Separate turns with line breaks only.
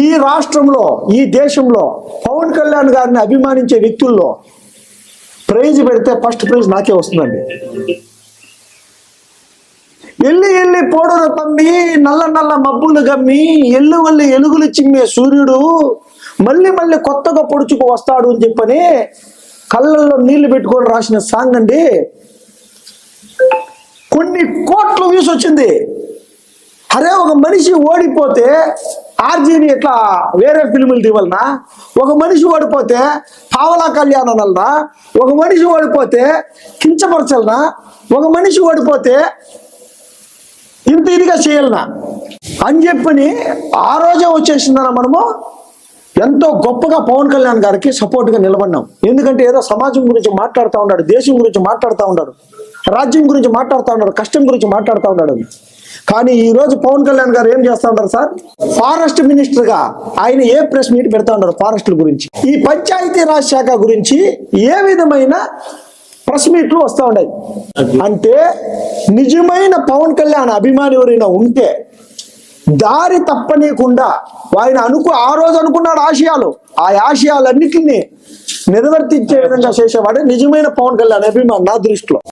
ఈ రాష్ట్రంలో ఈ దేశంలో పవన్ కళ్యాణ్ గారిని అభిమానించే వ్యక్తుల్లో ప్రైజ్ పెడితే ఫస్ట్ ప్రైజ్ నాకే వస్తుందండి. ఎల్లి ఎల్లి పోడలు తమ్మి నల్ల నల్ల మబ్బులు గమ్మి ఎల్లు వల్లి ఎలుగులు చిమ్మే సూర్యుడు మళ్ళీ మళ్ళీ కొత్తగా పొడుచుకు వస్తాడు అని చెప్పని కళ్ళల్లో నీళ్ళు పెట్టుకొని రాసిన సాంగ్ అండి. కొన్ని కోట్లు వ్యూస్ వచ్చింది. అరే ఒక మనిషి ఓడిపోతే ఆర్జీని ఎట్లా వేరే ఫిల్ములు తీవలనా ఒక మనిషి ఓడిపోతే పావలా కళ్యాణం వలన ఒక మనిషి ఓడిపోతే కించపరచలనా? ఒక మనిషి ఓడిపోతే ఇంత ఇదిగా చేయాలనా? అని చెప్పని ఆ రోజే వచ్చేసిందన మనము ఎంతో గొప్పగా పవన్ కళ్యాణ్ గారికి సపోర్ట్గా నిలబడినాం. ఎందుకంటే ఏదో సమాజం గురించి మాట్లాడుతూ ఉన్నాడు దేశం గురించి మాట్లాడుతూ ఉన్నాడు రాజ్యం గురించి మాట్లాడుతూ ఉన్నాడు కష్టం గురించి మాట్లాడుతూ ఉన్నాడు కానీ ఈ రోజు పవన్ కళ్యాణ్ గారు ఏం చేస్తా ఉంటారు సార్? ఫారెస్ట్ మినిస్టర్గా ఆయన ఏ ప్రెస్ మీట్ పెడతా ఉంటారు ఫారెస్ట్ల గురించి? ఈ పంచాయతీ రాజ్ శాఖ గురించి ఏ విధమైన ప్రెస్ మీట్లు వస్తూ ఉన్నాయి? అంటే నిజమైన పవన్ కళ్యాణ్ అభిమాని ఎవరైనా ఉంటే దారి తప్పనీయకుండా ఆయన అనుకు ఆ రోజు అనుకున్నాడు ఆశయాలు. ఆ ఆశయాలన్నిటిని నెరవేర్తించే విధంగా చేసేవాడే నిజమైన పవన్ కళ్యాణ్ అభిమాని నా దృష్టిలో.